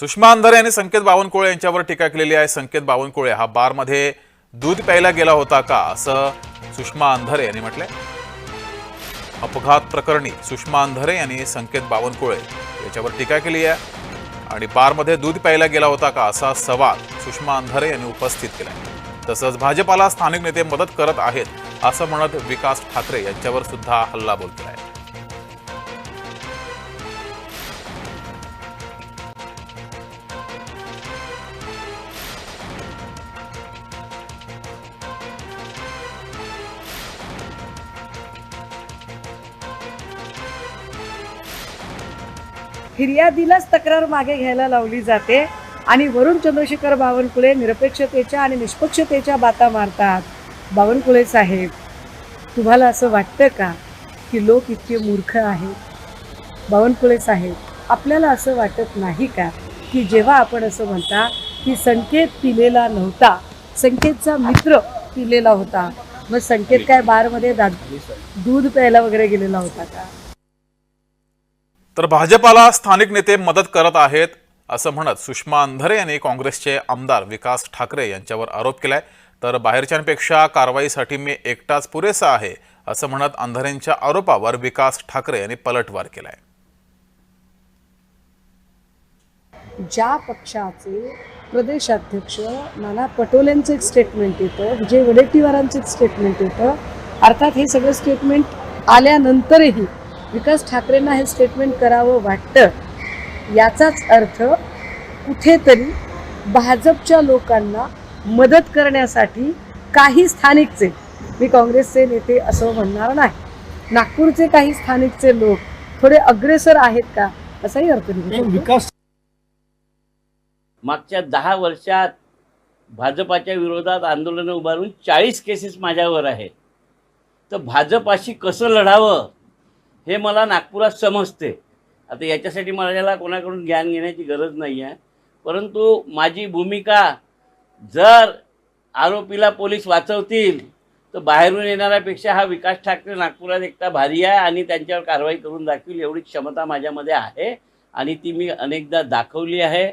सुषमा अंधारे यांनी संकेत बावनकुळे यांच्यावर टीका केलेली आहे. संकेत बावनकुळे हा बारमध्ये दूध प्यायला गेला होता का असं सुषमा अंधारे यांनी म्हटलंय. अपघात प्रकरणी सुषमा अंधारे यांनी संकेत बावनकुळे याच्यावर टीका केली आहे. आणि बारमध्ये दूध प्यायला गेला होता का असा सवाल सुषमा अंधारे यांनी उपस्थित केला तसंच भाजपाला स्थानिक नेते मदत करत आहेत असं म्हणत विकास ठाकरे यांच्यावर सुद्धा हल्लाबोल केला आहे फिर्यादीलाच तक्रार मागे घ्यायला लावली जाते आणि वरुण चंद्रशेखर बावनकुळे निरपेक्षतेच्या आणि निष्पक्षतेच्या बाता मारतात. बावनकुळे साहेब तुम्हाला असं वाटतं का की लोक इतके मूर्ख आहेत? बावनकुळे साहेब आपल्याला असं वाटत नाही का की जेव्हा आपण असं म्हणता की संकेत पिलेला नव्हता संकेतचा मित्र पिलेला होता मग संकेत काय बारमध्ये दा दूध प्यायला वगैरे गेलेला होता का? तर भाजपाला स्थानिक नेते मदत करत आहेत असं म्हणत सुषमा अंधारे यांनी काँग्रेसचे आमदार विकास ठाकरे यांच्यावर आरोप केलाय. तर बाहेरच्यांपेक्षा कारवाईसाठी मी एकटाच पुरेसा आहे असं म्हणत अंधारेंच्या आरोपावर विकास ठाकरे यांनी पलटवार केलाय. ज्या पक्षाचे प्रदेशाध्यक्ष नाना पटोलेंचं एक स्टेटमेंट येतं विजय वडेट्टीवारांचं एक स्टेटमेंट येतं. अर्थात हे सगळं स्टेटमेंट आल्यानंतरही विकास ठाकरेंना हे स्टेटमेंट करावं वाटतं याचाच अर्थ कुठेतरी भाजपच्या लोकांना मदत करण्यासाठी काही स्थानिकचे मी काँग्रेसचे नेते असं म्हणणार नाही. नागपूरचे काही स्थानिकचे लोक थोडे अग्रेसर आहेत का असाही अर्थ. विकास मागच्या दहा वर्षात भाजपाच्या विरोधात आंदोलनं उभारून चाळीस केसेस माझ्यावर आहेत. तर भाजपाशी कसं लढावं? हे मला नागपुरात समजते. आता याच्यासाठी मला कोणाकडून ज्ञान घेण्याची गरज नाही आहे परंतु माझी भूमिका जर आरोपीला पोलीस वाचवतील तर बाहेरून येणाऱ्यापेक्षा हा विकास ठाकरे नागपुरात एकटा भारी आहे आणि त्यांच्यावर कारवाई करून दाखवील एवढी क्षमता माझ्यामध्ये आहे आणि ती मी अनेकदा दाखवली आहे.